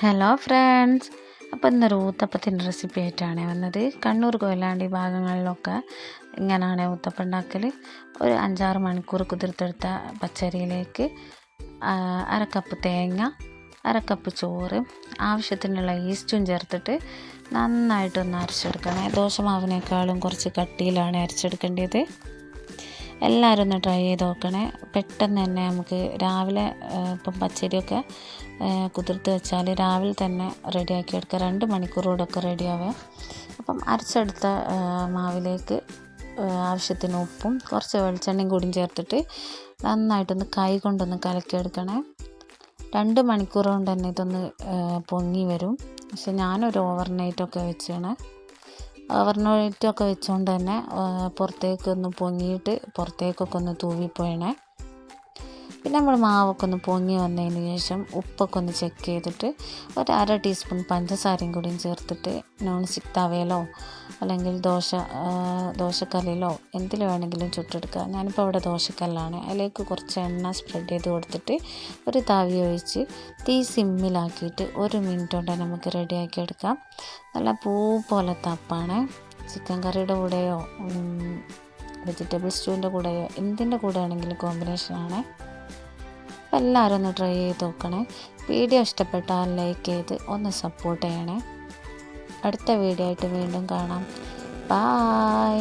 Hello friends അപ്പോൾ ഇന്നൊരു ഊത്തപ്പത്തിന്റെ recipe ആയിട്ടാണ് വന്നത്. കണ്ണൂർ കൊയിലാണ്ടി ഭാഗങ്ങളിലൊക്കെ ഇങ്ങനെയാണ് ഊത്തപ്പം ഉണ്ടാക്കൽ ഒരു അഞ്ചാറ് മണിക്കൂർ കുതിർത്തെടുത്ത പച്ചരിയിലേക്ക് അര കപ്പ് തേങ്ങ അര കപ്പ് ചോറ് ആവശ്യത്തിനുള്ള ഈസ്റ്റും ചേർത്തിട്ട് നന്നായിട്ടൊന്ന് അരച്ചെടുക്കണേ. ദോശമാവിനേക്കാളും കുറച്ച് കട്ടിയിലാണ് അരച്ചെടുക്കേണ്ടത്. എല്ലാവരും ഒന്ന് ട്രൈ ചെയ്ത് നോക്കണേ. പെട്ടെന്ന് തന്നെ നമുക്ക് രാവിലെ ഇപ്പം പച്ചരിയൊക്കെ കുതിർത്ത് വെച്ചാൽ രാവിലെ തന്നെ റെഡിയാക്കി എടുക്കുക. രണ്ട് മണിക്കൂറോടൊക്കെ റെഡിയാവുക അപ്പം അരച്ചെടുത്ത മാവിലേക്ക് ആവശ്യത്തിന് ഉപ്പും കുറച്ച് വെളിച്ചെണ്ണയും കൂടിയും ചേർത്തിട്ട് നന്നായിട്ടൊന്ന് കൈ കൊണ്ടൊന്ന് കലക്കിയെടുക്കണേ. രണ്ട് മണിക്കൂർ കൊണ്ട് തന്നെ ഇതൊന്ന് പൊങ്ങി വരും. പക്ഷെ ഞാനൊരു ഓവർനൈറ്റൊക്കെ വെച്ചാണ്. ഓവർനൈറ്റൊക്കെ വെച്ചുകൊണ്ട് തന്നെ പുറത്തേക്കൊന്ന് പൊങ്ങിയിട്ട് പുറത്തേക്കൊക്കെ ഒന്ന് തൂവിപ്പോയണേ. പിന്നെ നമ്മൾ മാവൊക്കെ ഒന്ന് പൊങ്ങി വന്നതിന് ശേഷം ഉപ്പൊക്കെ ഒന്ന് ചെക്ക് ചെയ്തിട്ട് ഒരു അര ടീസ്പൂൺ പഞ്ചസാരയും കൂടിയും ചേർത്തിട്ട് നോൺ സ്റ്റിക്ക് തവയിലോ അല്ലെങ്കിൽ ദോശ ദോശക്കല്ലിലോ എന്തിൽ വേണമെങ്കിലും ചുട്ടെടുക്കുക. ഞാനിപ്പോൾ അവിടെ ദോശക്കല്ലാണ്. അതിലേക്ക് കുറച്ച് എണ്ണ സ്പ്രെഡ് ചെയ്ത് കൊടുത്തിട്ട് ഒരു തവി ഒഴിച്ച് തീ സിമ്മിലാക്കിയിട്ട് ഒരു മിനിറ്റ് കൊണ്ട് നമുക്ക് റെഡിയാക്കി എടുക്കാം. നല്ല പൂ പോലെ തപ്പാണ്. ചിക്കൻ കറിയുടെ കൂടെയോ വെജിറ്റബിൾ സ്റ്റൂവിന്റെ കൂടെയോ എന്തിന്റെ കൂടെ ആണെങ്കിലും കോമ്പിനേഷനാണ് അപ്പോൾ എല്ലാവരും ഒന്ന് ട്രൈ ചെയ്ത് നോക്കണേ. വീഡിയോ ഇഷ്ടപ്പെട്ടാൽ ലൈക്ക് ചെയ്ത് ഒന്ന് സപ്പോർട്ട് ചെയ്യണേ. അടുത്ത വീഡിയോ ആയിട്ട് വീണ്ടും കാണാം. ബായ്